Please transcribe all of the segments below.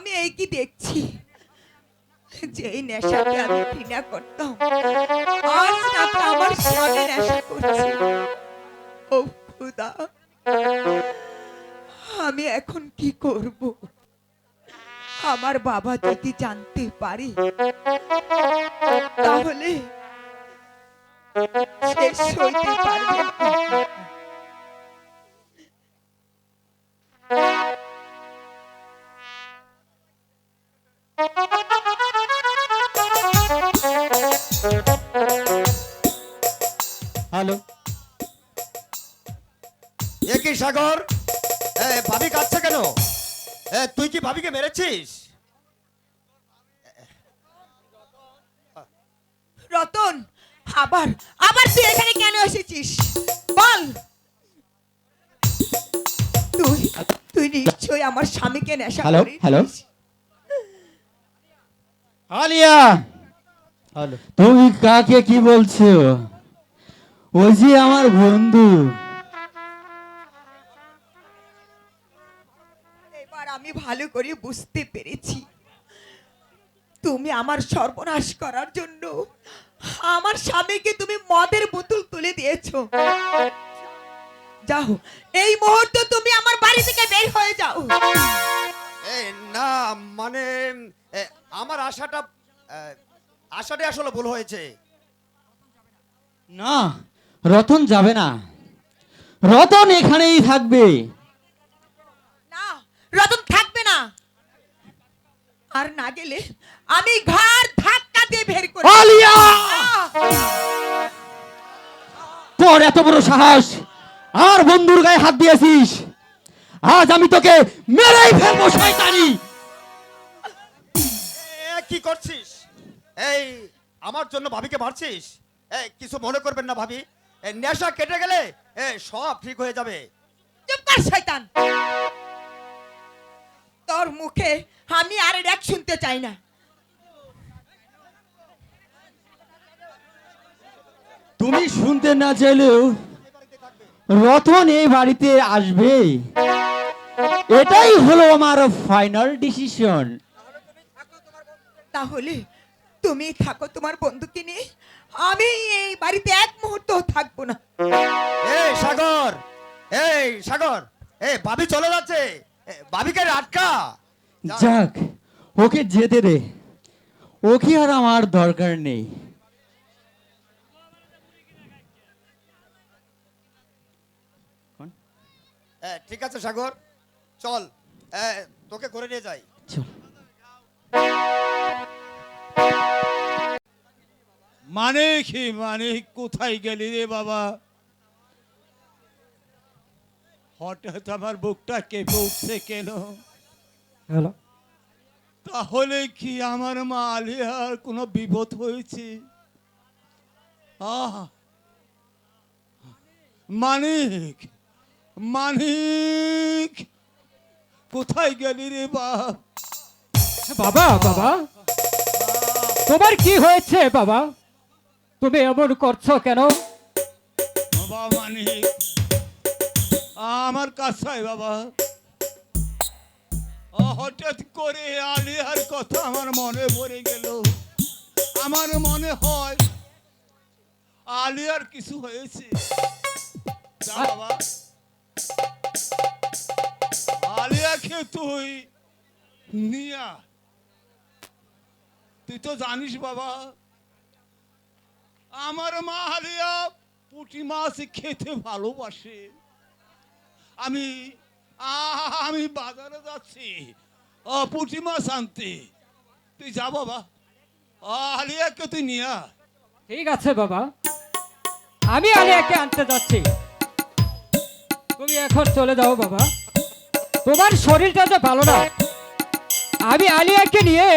আমি এই কি দেখছি? যে এই নেশাকে আমি ঘৃণা করতাম। আজ আমার নেশা ও খুদা, আমি এখন কি করব? আমার বাবা যদি জানতে পারে, তাহলে শেষ এ কি সাগর? এ, ভাবি কাঁদছে কেন? এ, তুই কি ভাবিকে মেরেছিস? রতন আবার আবার তুই এখানে কেন এসেছিস? বল। তুই তুই নিশ্চয়ই আমার স্বামীকে নেশা হ্যালো, হ্যালো। আলিয়া! হ্যালো তুমি কাকে কি বলছো? ওই যে আমার বন্ধু। আমি ভালো করে বুঝতে পেরেছি। তুমি আমার সর্বনাশ করার জন্য আমার স্বামীকে তুমি মদের বোতল তুলে দিয়েছ। যাও এই মুহূর্তে তুমি আমার বাড়ি থেকে বের হয়ে যাও। এ না মানে আমার আশাটা এ, আশাটাই আসলে ভুল হয়েছে। না রতন যাবে না। রতন এখানেই থাকবে। না রতন আর না গেলে আমি ঘর ধাক্কা দিয়ে বের করে আলিয়া তোর এত বড় সাহস! আর বন্ধুর গায়ে হাত দিয়েছিস। আজ আমি তোকে মেরেই ফেলব শয়তানি! এ, কি করছিস? এই আমার জন্য ভাবিকে মারছিস? এই কিছু মনে করবেন না ভাবি। এ, নেশা কেটে গেলে এ সব ঠিক হয়ে যাবে। চুপ কর শয়তান! তোর মুখে আমি আর এক শুনতে চাই না। তুমি শুনতে না চাইলেও রতন এই বাড়িতে আসবে। এটাই হলো আমার ফাইনাল ডিসিশন তাহলে তুমি থাকো তোমার বন্ধুকে নিয়ে। আমি এই বাড়িতে এক মুহূর্ত থাকব না। এই সাগর এই সাগর এই ভাবি চলে যাচ্ছে। ভাবিকে আটকা। যাক ওকে যেতে দে। ওকে আর আমার দরকার নেই। ঠিক আছে সাগর। চল। এ, তোকে করে নিয়ে যাই। চল। মানে কি মানে কোথায় গেলি রে বাবা? হঠাৎ আমার বুকটা কেঁপে উঠছে কেন হ্যালো। তাহলে কি আমার মা আলিয়ার কোনো বিপদ হয়েছে? আহ! মানিক মানিক কোথায় গেলি রে বাপ? বাবা বাবা তোমার কি হয়েছে বাবা? তুমি এমন করছ কেন? বাবা মানিক আমার কাছায় বাবা। হঠাৎ করে আলিয়ার কথা আমার মনে পড়ে গেল। আমার মনে হয় আলিয়ার কিছু হয়েছে। বাবা। আলিয়াকে তুই নিয়া। তুই তো জানিস বাবা, আমার মা আলিয়া পুঁটি মাছ খেতে ভালোবাসে। আমি আ- আমি বাজারে যাচ্ছি। ও পুঁটি মাছ আনতে তুই যা বাবা। আলিয়াকে তুই নিয়ে। ঠিক আছে বাবা। আমি আলিয়াকে আনতে যাচ্ছি। তুমি এখন চলে যাও বাবা। তোমার শরীরটা তো ভালো না আমি আলিয়াকে নিয়ে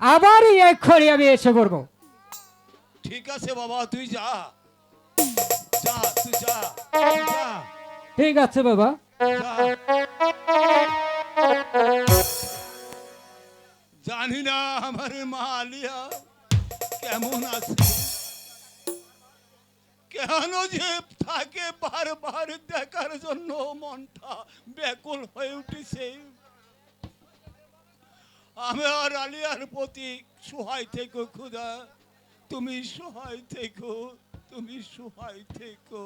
আবার এক্ষুনি আমি এসে করব ঠিক আছে বাবা তুই যা। যা তুই যা তুই যা। ঠিক আছে, বাবা। জানি না আমার মা আলিয়া কেমন আছে। কেন যে তাকে বারবার দেখার জন্য মনটা ব্যাকুল হয়ে উঠেছে। আমি আর আলিয়ার প্রতি সহায় থেকো খুদা। তুমি সহায় থেকো, তুমি সহায় থেকো।